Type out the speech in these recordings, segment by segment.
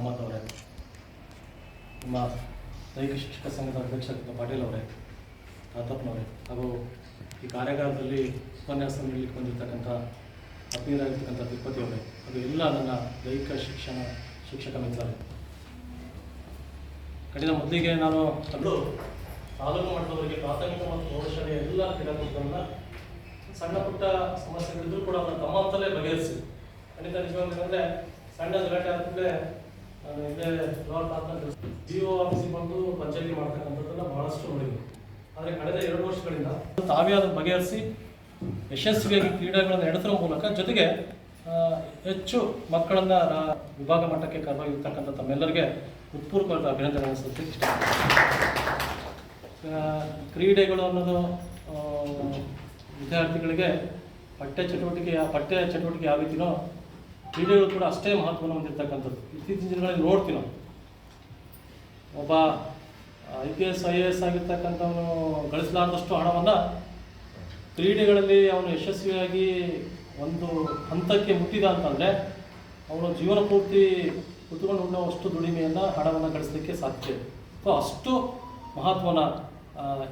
ಅಹಮದ್ ಅವರೇ ನಿಮ್ಮ ದೈಹಿಕ ಶಿಕ್ಷಕ ಸಂಘದ ಅಧ್ಯಕ್ಷರಾದ ಪಾಟೀಲ್ ಅವರೇ, ತಾತಪ್ಪನವರೇ, ಹಾಗೂ ಈ ಕಾರ್ಯಾಗಾರದಲ್ಲಿ ಉಪನ್ಯಾಸ ನೀಡಲಿಕ್ಕೆ ಬಂದಿರತಕ್ಕಂಥ ಆತ್ಮೀಯರಾಗಿರ್ತಕ್ಕಂಥ ತಿರುಪತಿ ಅವರೇ ಅದು ಎಲ್ಲ ನನ್ನ ದೈಹಿಕ ಶಿಕ್ಷಣ ಶಿಕ್ಷಕ ಮಿತ್ರರೇ. ಕಡಿಮೆ ಮೊದಲಿಗೆ ನಾನು ಅದು ತಾಲೂಕು ಮಟ್ಟದವರಿಗೆ ಪ್ರಾಥಮಿಕ ಮತ್ತು ಪ್ರೌಢಶಾಲೆಯ ಎಲ್ಲ ಕ್ರೀಡಾಕೂಟಗಳನ್ನ ಸಣ್ಣ ಪುಟ್ಟ ಸಮಸ್ಯೆಗಳಿದ್ರು ಕೂಡ ಅದನ್ನ ತಮ್ಮ ಅಂತಲೇ ಬಗೆಹರಿಸಿ. ಖಂಡಿತ ನಿಜವಾಗ್ಲೂ ಸಣ್ಣ ಗಲಾಟೆ ನಾನು ಇಲ್ಲೇ ಜಿಒ ಆಫೀಸಿಗೆ ಬಂದು ಪಂಚಾಯತಿ ಮಾಡ್ತಕ್ಕಂಥದ್ದನ್ನ ಬಹಳಷ್ಟು ನೋಡಿದ್ವಿ. ಆದರೆ ಕಳೆದ ಎರಡು ವರ್ಷಗಳಿಂದ ತಾವೇ ಅದನ್ನು ಬಗೆಹರಿಸಿ ಯಶಸ್ವಿಯಾಗಿ ಕ್ರೀಡೆಗಳನ್ನು ನಡೆಸುವ ಮೂಲಕ ಜೊತೆಗೆ ಹೆಚ್ಚು ಮಕ್ಕಳನ್ನ ವಿಭಾಗ ಮಟ್ಟಕ್ಕೆ ಕರೆದೊಯ್ದಿರ್ತಕ್ಕಂಥ ತಮ್ಮೆಲ್ಲರಿಗೆ ಉತ್ಪೂರ್ವಕವಾದ ಅಭಿನಂದನೆ ಸಲ್ಲಿಸಲಿಕ್ಕೆ ಕ್ರೀಡೆಗಳು ಅನ್ನೋದು ವಿದ್ಯಾರ್ಥಿಗಳಿಗೆ ಪಠ್ಯ ಚಟುವಟಿಕೆ ಪಠ್ಯ ಚಟುವಟಿಕೆ ಯಾವ ರೀತಿನೋ ಕ್ರೀಡೆಗಳು ಕೂಡ ಅಷ್ಟೇ ಮಹತ್ವವನ್ನು ಹೊಂದಿರತಕ್ಕಂಥದ್ದು. ಇತ್ತೀಚಿನ ದಿನಗಳಲ್ಲಿ ನೋಡ್ತೀವಿ ನಾವು. ಒಬ್ಬ I P S I A S ಆಗಿರ್ತಕ್ಕಂಥವನು ಗಳಿಸಲಾರದಷ್ಟು ಹಣವನ್ನು ಕ್ರೀಡೆಗಳಲ್ಲಿ ಅವನು ಯಶಸ್ವಿಯಾಗಿ ಒಂದು ಹಂತಕ್ಕೆ ಮುಟ್ಟಿದ ಅಂತಂದರೆ, ಅವನು ಜೀವನ ಪೂರ್ತಿ ಕುತ್ಕೊಂಡು ಉಣ್ಣುವಷ್ಟು ದುಡಿಮೆಯನ್ನು ಹಣವನ್ನು ಗಳಿಸಲಿಕ್ಕೆ ಸಾಧ್ಯ. ಸೊ, ಅಷ್ಟು ಮಹತ್ವನ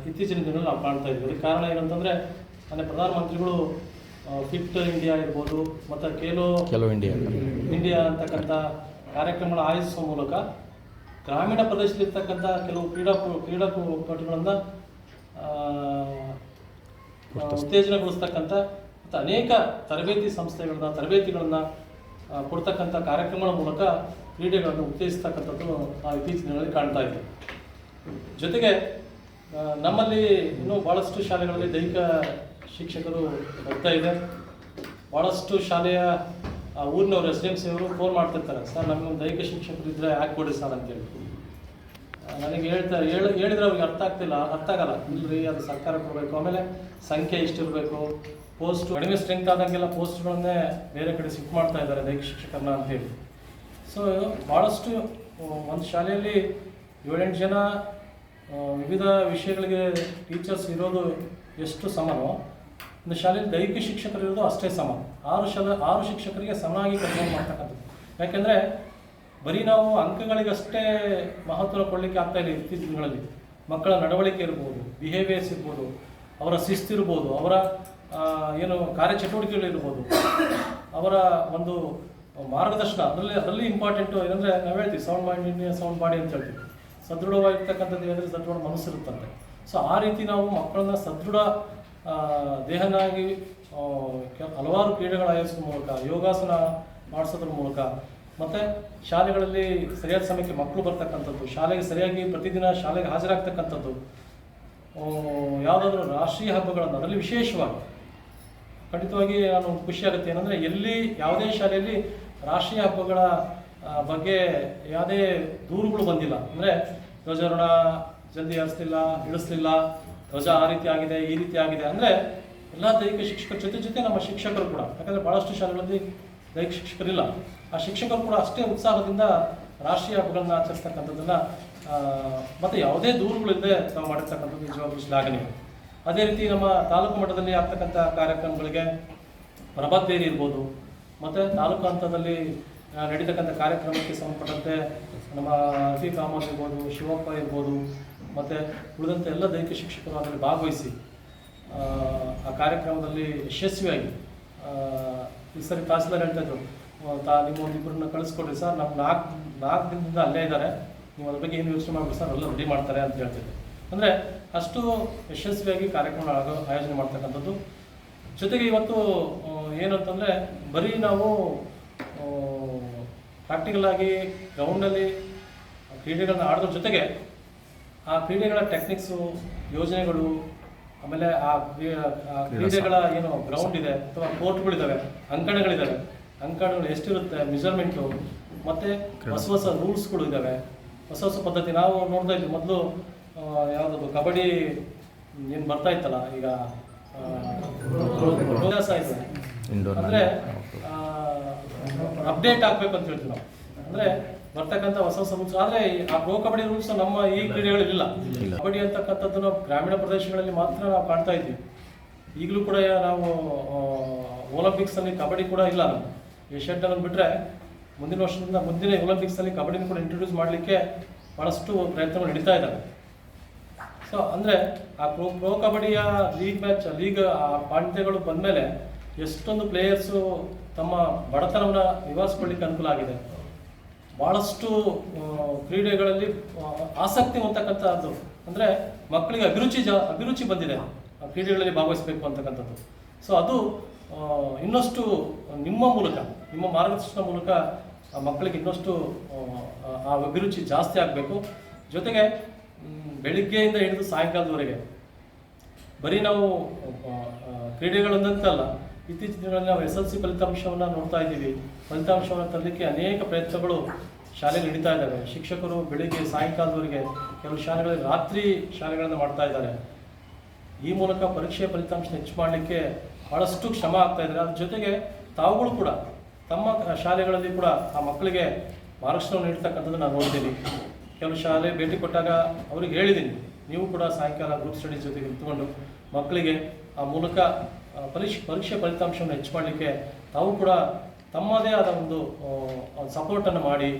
ಇತ್ತೀಚಿನ ದಿನಗಳಲ್ಲಿ ನಾವು ಕಾಣ್ತಾ ಇದ್ದೀವಿ. ಅದಕ್ಕೆ ಕಾರಣ ಏನಂತಂದರೆ ಮನೆ ಪ್ರಧಾನಮಂತ್ರಿಗಳು ಫಿಟ್ ಇಂಡಿಯಾ ಇರ್ಬೋದು ಮತ್ತು ಖೇಲೋ ಕೆಲೋ ಇಂಡಿಯಾ ಇಂಡಿಯಾ ಅಂತಕ್ಕಂಥ ಕಾರ್ಯಕ್ರಮಗಳ ಆಯೋಜಿಸುವ ಮೂಲಕ ಗ್ರಾಮೀಣ ಪ್ರದೇಶದಲ್ಲಿರ್ತಕ್ಕಂಥ ಕೆಲವು ಕ್ರೀಡಾ ಕ್ರೀಡಾಪಟುಗಳನ್ನು ಉತ್ತೇಜನಗೊಳಿಸ್ತಕ್ಕಂಥ ಮತ್ತು ಅನೇಕ ತರಬೇತಿ ಸಂಸ್ಥೆಗಳನ್ನ ತರಬೇತಿಗಳನ್ನು ಕೊಡ್ತಕ್ಕಂಥ ಕಾರ್ಯಕ್ರಮಗಳ ಮೂಲಕ ಕ್ರೀಡೆಗಳನ್ನು ಉತ್ತೇಜಿಸ್ತಕ್ಕಂಥದ್ದು ನಾವು ಇತ್ತೀಚಿನ ದಿನಗಳಲ್ಲಿ ಕಾಣ್ತಾ ಇದ್ದೀವಿ. ಜೊತೆಗೆ ನಮ್ಮಲ್ಲಿ ಇನ್ನೂ ಭಾಳಷ್ಟು ಶಾಲೆಗಳಲ್ಲಿ ದೈಹಿಕ ಶಿಕ್ಷಕರು ಬರ್ತಾ ಇದೆ. ಭಾಳಷ್ಟು ಶಾಲೆಯ ಊರಿನವರು ಅವರು ಫೋನ್ ಮಾಡ್ತಿರ್ತಾರೆ. ಸರ್, ನಮಗೊಂದು ದೈಹಿಕ ಶಿಕ್ಷಕರು ಇದ್ದರೆ ಕೊಡಿ ಸರ್? ಅಂತೇಳಿ. ನನಗೆ ಹೇಳ್ತಾರೆ ಹೇಳಿ, ಹೇಳಿದ್ರೆ ಅವ್ರಿಗೆ ಅರ್ಥ ಆಗ್ತಿಲ್ಲ, ಅರ್ಥ ಆಗಲ್ಲ. ಇಲ್ರಿ, ಅದು ಸರ್ಕಾರ ಕೊಡಬೇಕು. ಆಮೇಲೆ ಸಂಖ್ಯೆ ಎಷ್ಟಿರಬೇಕು? ಪೋಸ್ಟ್, ಕಡಿಮೆ ಸ್ಟ್ರೆಂತ್ ಆದಂಗೆಲ್ಲ ಪೋಸ್ಟ್ಗಳನ್ನೇ ಬೇರೆ ಕಡೆ ಶಿಫ್ಟ್ ಮಾಡ್ತಾ ಇದ್ದಾರೆ ದೈಹಿಕ ಶಿಕ್ಷಕರನ್ನ ಅಂತೇಳಿ. ಸೊ ಭಾಳಷ್ಟು ಒಂದು ಶಾಲೆಯಲ್ಲಿ ಏಳೆಂಟು ಜನ ವಿವಿಧ ವಿಷಯಗಳಿಗೆ ಟೀಚರ್ಸ್ ಇರೋದು ಎಷ್ಟು ಸಮನೋ ಒಂದು ಶಾಲೆಯಲ್ಲಿ ದೈಹಿಕ ಶಿಕ್ಷಕರು ಇರೋದು ಅಷ್ಟೇ ಸಮ. ಆರು ಶಾಲೆ, ಆರು ಶಿಕ್ಷಕರಿಗೆ ಸಮನಾಗಿ ಕೆಲಸ ಮಾಡ್ತಕ್ಕಂಥದ್ದು. ಯಾಕೆಂದರೆ ಬರೀ ನಾವು ಅಂಕಗಳಿಗಷ್ಟೇ ಮಹತ್ವ ಕೊಡಲಿಕ್ಕೆ ಆಗ್ತಾ ಇಲ್ಲ ಇತ್ತೀಚಿನ ದಿನಗಳಲ್ಲಿ ಮಕ್ಕಳ ನಡವಳಿಕೆ ಇರ್ಬೋದು ಬಿಹೇವಿಯರ್ಸ್ ಇರ್ಬೋದು, ಅವರ ಶಿಸ್ತಿರ್ಬೋದು ಅವರ ಏನು ಕಾರ್ಯಚಟುವಟಿಕೆಗಳಿರ್ಬೋದು ಅವರ ಒಂದು ಮಾರ್ಗದರ್ಶನ, ಅದರಲ್ಲಿ ಅದರಲ್ಲಿ ಇಂಪಾರ್ಟೆಂಟು ಏನಂದರೆ ನಾವು ಹೇಳ್ತೀವಿ ಸೌಂಡ್ ಮೈಂಡ್ ಸೌಂಡ್ ಬಾಡಿ ಅಂತ ಹೇಳ್ತೀವಿ. ಸದೃಢವಾಗಿರ್ತಕ್ಕಂಥದ್ದು ಏನಂದರೆ ಸದೃಢ ಮನಸ್ಸಿರುತ್ತಂತೆ. ಸೊ ಆ ರೀತಿ ನಾವು ಮಕ್ಕಳನ್ನ ಸದೃಢ ದೇಹನಾಗಿ ಹಲವಾರು ಕ್ರೀಡೆಗಳ ಆಯೋಜಿಸೋ ಮೂಲಕ, ಯೋಗಾಸನ ಮಾಡಿಸೋದ್ರ ಮೂಲಕ, ಮತ್ತು ಶಾಲೆಗಳಲ್ಲಿ ಸರಿಯಾದ ಸಮಯಕ್ಕೆ ಮಕ್ಕಳು ಬರ್ತಕ್ಕಂಥದ್ದು, ಶಾಲೆಗೆ ಸರಿಯಾಗಿ ಪ್ರತಿದಿನ ಶಾಲೆಗೆ ಹಾಜರಾಗ್ತಕ್ಕಂಥದ್ದು ಯಾವುದಾದ್ರೂ ರಾಷ್ಟ್ರೀಯ ಹಬ್ಬಗಳನ್ನು, ಅದರಲ್ಲಿ ವಿಶೇಷವಾಗಿ, ಖಂಡಿತವಾಗಿ ನಾನು ಖುಷಿ ಆಗುತ್ತೆ ಏನಂದರೆ, ಎಲ್ಲಿ ಯಾವುದೇ ಶಾಲೆಯಲ್ಲಿ ರಾಷ್ಟ್ರೀಯ ಹಬ್ಬಗಳ ಬಗ್ಗೆ ಯಾವುದೇ ದೂರುಗಳು ಬಂದಿಲ್ಲ. ಅಂದರೆ ಧ್ವಜಾರೋಹಣ, ಜಲ್ದಿ ಹರಿಸ್ಲಿಲ್ಲ ಇಳಿಸ್ಲಿಲ್ಲ ಧ್ವಜ ಆ ರೀತಿ ಆಗಿದೆ, ಈ ರೀತಿ ಆಗಿದೆ ಅಂದರೆ ಎಲ್ಲ ದೈಹಿಕ ಶಿಕ್ಷಕರ ಜೊತೆ ಜೊತೆ ನಮ್ಮ ಶಿಕ್ಷಕರು ಕೂಡ, ಯಾಕಂದರೆ ಭಾಳಷ್ಟು ಶಾಲೆಗಳಲ್ಲಿ ದೈಹಿಕ ಶಿಕ್ಷಕರಿಲ್ಲ. ಆ ಶಿಕ್ಷಕರು ಕೂಡ ಅಷ್ಟೇ ಉತ್ಸಾಹದಿಂದ ರಾಷ್ಟ್ರೀಯ ಹಬ್ಬಗಳನ್ನ ಆಚರಿಸ್ತಕ್ಕಂಥದ್ದನ್ನ ಮತ್ತು ಯಾವುದೇ ದೂರುಗಳಿಲ್ಲದೆ ನಾವು ಮಾಡಿರ್ತಕ್ಕಂಥದ್ದು ನಿಜವಾಗ್ಲೂ ಶ್ಲಾಘನೀಯ ಅದೇ ರೀತಿ ನಮ್ಮ ತಾಲೂಕು ಮಟ್ಟದಲ್ಲಿ ಆಗ್ತಕ್ಕಂಥ ಕಾರ್ಯಕ್ರಮಗಳಿಗೆ ಪ್ರಭಾತ್ ಇರ್ಬೋದು, ಮತ್ತು ತಾಲೂಕು ಹಂತದಲ್ಲಿ ನಡೀತಕ್ಕಂಥ ಕಾರ್ಯಕ್ರಮಕ್ಕೆ ಸಂಬಂಧಪಟ್ಟಂತೆ ನಮ್ಮ ರಫೀಕ್ ಅಹಮದ್ ಇರ್ಬೋದು, ಶಿವಪ್ಪ ಇರ್ಬೋದು ಮತ್ತು ಉಳಿದಂಥ ಎಲ್ಲ ದೈಹಿಕ ಶಿಕ್ಷಕರು ಅದರಲ್ಲಿ ಭಾಗವಹಿಸಿ ಆ, ಕಾರ್ಯಕ್ರಮದಲ್ಲಿ ಯಶಸ್ವಿಯಾಗಿ ಈ ಸರಿ ತಹಸೀಲ್ದಾರ್ ಹೇಳ್ತಾ ಇದ್ರು ತಾ ನಿಮ್ಮ ಒಂದು ಇಬ್ಬರನ್ನ ಕಳಿಸ್ಕೊಡ್ರಿ ಸರ್ ನಮ್ಮ ನಾಲ್ಕು ನಾಲ್ಕು ದಿನದಿಂದ ಅಲ್ಲೇ ಇದ್ದಾರೆ ನೀವು ಅದ್ರ ಬಗ್ಗೆ ಏನು ಯೋಚನೆ ಮಾಡ್ಬೇಕು ಸರ್ ಎಲ್ಲ ರೆಡಿ ಮಾಡ್ತಾರೆ ಅಂತ ಹೇಳ್ತಿದ್ದೆ ಅಂದರೆ ಅಷ್ಟು ಯಶಸ್ವಿಯಾಗಿ ಕಾರ್ಯಕ್ರಮ ಆಯೋಜನೆ ಮಾಡ್ತಕ್ಕಂಥದ್ದು. ಜೊತೆಗೆ ಇವತ್ತು ಏನಂತಂದರೆ ಬರೀ ನಾವು ಪ್ರಾಕ್ಟಿಕಲ್ ಆಗಿ ಗ್ರೌಂಡಲ್ಲಿ ಕ್ರೀಡೆಗಳನ್ನ ಆಡೋದ್ರ ಜೊತೆಗೆ ಆ ಕ್ರೀಡೆಗಳ ಟೆಕ್ನಿಕ್ಸು ಯೋಜನೆಗಳು ಆಮೇಲೆ ಆ ಕ್ರೀ- ಕ್ರೀಡೆಗಳ ಏನು ಗ್ರೌಂಡ್ ಇದೆ ಅಥವಾ ಕೋರ್ಟ್ಗಳಿದ್ದಾವೆ ಅಂಕಣಗಳಿದ್ದಾವೆ ಅಂಕಣಗಳು ಎಷ್ಟಿರುತ್ತೆ ಮೆಜರ್ಮೆಂಟು ಮತ್ತು ಹೊಸ ಹೊಸ ರೂಲ್ಸ್ಗಳು ಇದ್ದಾವೆ ಹೊಸ ಹೊಸ ಪದ್ಧತಿ ನಾವು ನೋಡ್ತಾ ಇದ್ವಿ ಮೊದಲು ಯಾವುದದು ಕಬಡ್ಡಿ ಏನು ಬರ್ತಾ ಇತ್ತಲ್ಲ ಈಗ ಅಂದರೆ. ಅಪ್ಡೇಟ್ ಆಗಬೇಕು ಅಂತ ಹೇಳ್ತೀವಿ ನಾವು. ಅಂದ್ರೆ ಬರ್ತಕ್ಕಂಥ ಹೊಸ ಹೊಸ ರೂಲ್ಸ್ ಆದ್ರೆ ಆ ಪ್ರೋ ಕಬಡ್ಡಿ ರೂಲ್ಸ್ ನಮ್ಮ ಈ ಕ್ರೀಡೆಗಳಲ್ಲಿ. ಕಬಡ್ಡಿ ಅಂತಕ್ಕಂಥದ್ದು ನಾವು ಗ್ರಾಮೀಣ ಪ್ರದೇಶಗಳಲ್ಲಿ ಮಾತ್ರ ನಾವು ಕಾಣ್ತಾ ಇದ್ವಿ ಈಗಲೂ ಕೂಡ ನಾವು ಒಲಿಂಪಿಕ್ಸ್ ಅಲ್ಲಿ ಕಬಡ್ಡಿ ಕೂಡ ಇಲ್ಲ. ನಾವು ಏಷ್ಯನ್ ಅನ್ನೋದು ಬಿಟ್ರೆ ಮುಂದಿನ ವರ್ಷದಿಂದ ಮುಂದಿನ ಒಲಿಂಪಿಕ್ಸಲ್ಲಿ ಕಬಡ್ಡಿನ ಕೂಡ ಇಂಟ್ರೊಡ್ಯೂಸ್ ಮಾಡಲಿಕ್ಕೆ ಭಾಳಷ್ಟು ಪ್ರಯತ್ನಗಳು ನಡೀತಾ ಇದ್ದಾವೆ. ಸೊ ಅಂದರೆ ಆ ಪ್ರೋ ಪ್ರೋ ಕಬಡ್ಡಿಯ ಲೀಗ್ ಮ್ಯಾಚ್ ಲೀಗ್ ಆ ಪಾಂಡ್ಯಗಳು ಬಂದಮೇಲೆ ಎಷ್ಟೊಂದು ಪ್ಲೇಯರ್ಸು ತಮ್ಮ ಬಡತನವನ್ನು ನಿವಾರಿಸ್ಕೊಳ್ಳಿಕ್ಕೆ ಅನುಕೂಲ ಆಗಿದೆ. ಭಾಳಷ್ಟು ಕ್ರೀಡೆಗಳಲ್ಲಿ ಆಸಕ್ತಿ ಹೊಂದತಕ್ಕಂಥದ್ದು ಅಂದರೆ ಮಕ್ಕಳಿಗೆ ಅಭಿರುಚಿ ಜ ಅಭಿರುಚಿ ಬಂದಿದೆ. ಆ ಕ್ರೀಡೆಗಳಲ್ಲಿ ಭಾಗವಹಿಸಬೇಕು ಅಂತಕ್ಕಂಥದ್ದು. ಸೊ ಅದು ಇನ್ನಷ್ಟು ನಿಮ್ಮ ಮೂಲಕ ನಿಮ್ಮ ಮಾರ್ಗದರ್ಶನ ಮೂಲಕ ಆ ಮಕ್ಕಳಿಗೆ ಇನ್ನಷ್ಟು ಆ, ಅಭಿರುಚಿ ಜಾಸ್ತಿ ಆಗಬೇಕು. ಜೊತೆಗೆ ಬೆಳಿಗ್ಗೆಯಿಂದ ಹಿಡಿದು ಸಾಯಂಕಾಲದವರೆಗೆ ಬರೀ ನಾವು ಕ್ರೀಡೆಗಳೊಂದಂತಲ್ಲ ಇತ್ತೀಚಿನ ದಿನಗಳಲ್ಲಿ ನಾವು ಎಸ್ ಎಲ್ ಸಿ ಫಲಿತಾಂಶವನ್ನು ನೋಡ್ತಾ ಇದ್ದೀವಿ. ಫಲಿತಾಂಶವನ್ನು ತರಲಿಕ್ಕೆ ಅನೇಕ ಪ್ರಯತ್ನಗಳು ಶಾಲೆಗೆ ನಡೀತಾ ಇದ್ದಾವೆ. ಶಿಕ್ಷಕರು ಬೆಳಿಗ್ಗೆ ಸಾಯಂಕಾಲದವರೆಗೆ ಕೆಲವು ಶಾಲೆಗಳಲ್ಲಿ ರಾತ್ರಿ ಶಾಲೆಗಳನ್ನು ಮಾಡ್ತಾ ಇದ್ದಾರೆ. ಈ ಮೂಲಕ ಪರೀಕ್ಷೆಯ ಫಲಿತಾಂಶ ಹೆಚ್ಚು ಮಾಡಲಿಕ್ಕೆ ಬಹಳಷ್ಟು ಶ್ರಮ ಆಗ್ತಾ ಇದ್ದಾರೆ. ಅದ್ರ ಜೊತೆಗೆ ತಾವುಗಳು ಕೂಡ ತಮ್ಮ ಶಾಲೆಗಳಲ್ಲಿ ಕೂಡ ಆ ಮಕ್ಕಳಿಗೆ ಮಾರ್ಗದರ್ಶನವನ್ನು ನೀಡ್ತಕ್ಕಂಥದ್ದು ನಾನು ನೋಡ್ತೀನಿ ಕೆಲವು ಶಾಲೆ ಭೇಟಿ ಕೊಟ್ಟಾಗ ಅವ್ರಿಗೆ ಹೇಳಿದ್ದೀನಿ. ನೀವು ಕೂಡ ಸಾಯಂಕಾಲ ಗ್ರೂಪ್ ಸ್ಟಡೀಸ್ ಜೊತೆಗೆ ನಿಂತ್ಕೊಂಡು ಮಕ್ಕಳಿಗೆ ಆ ಮೂಲಕ ಪರೀಕ್ಷೆ ಪರೀಕ್ಷೆ ಫಲಿತಾಂಶವನ್ನು ಹೆಚ್ಚು ಮಾಡಲಿಕ್ಕೆ ತಾವು ಕೂಡ ತಮ್ಮದೇ ಆದ ಒಂದು ಸಪೋರ್ಟನ್ನು ಮಾಡಿ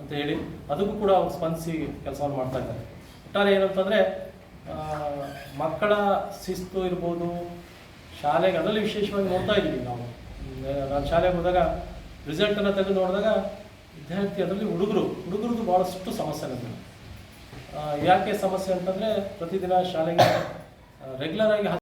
ಅಂತ ಹೇಳಿ ಅದಕ್ಕೂ ಕೂಡ ಅವ್ರು ಸ್ಪಂದಿಸಿ ಕೆಲಸವನ್ನು ಮಾಡ್ತಾ ಇದ್ದಾರೆ. ಒಟ್ಟಾರೆ ಏನಂತಂದರೆ ಮಕ್ಕಳ ಶಿಸ್ತು ಇರ್ಬೋದು, ಶಾಲೆಗೆ ಅದರಲ್ಲಿ ವಿಶೇಷವಾಗಿ ನೋಡ್ತಾ ಇದ್ದೀವಿ ನಾವು. ನಾನು ಶಾಲೆಗೆ ಹೋದಾಗ ರಿಸಲ್ಟನ್ನು ತೆಗೆದು ನೋಡಿದಾಗ ವಿದ್ಯಾರ್ಥಿ ಅದರಲ್ಲಿ ಹುಡುಗರು, ಹುಡುಗರದ್ದು ಭಾಳಷ್ಟು ಸಮಸ್ಯೆ ನಮಗೆ. ಯಾಕೆ ಸಮಸ್ಯೆ ಅಂತಂದರೆ ಪ್ರತಿದಿನ ಶಾಲೆಗೆ ರೆಗ್ಯುಲರ್ ಆಗಿ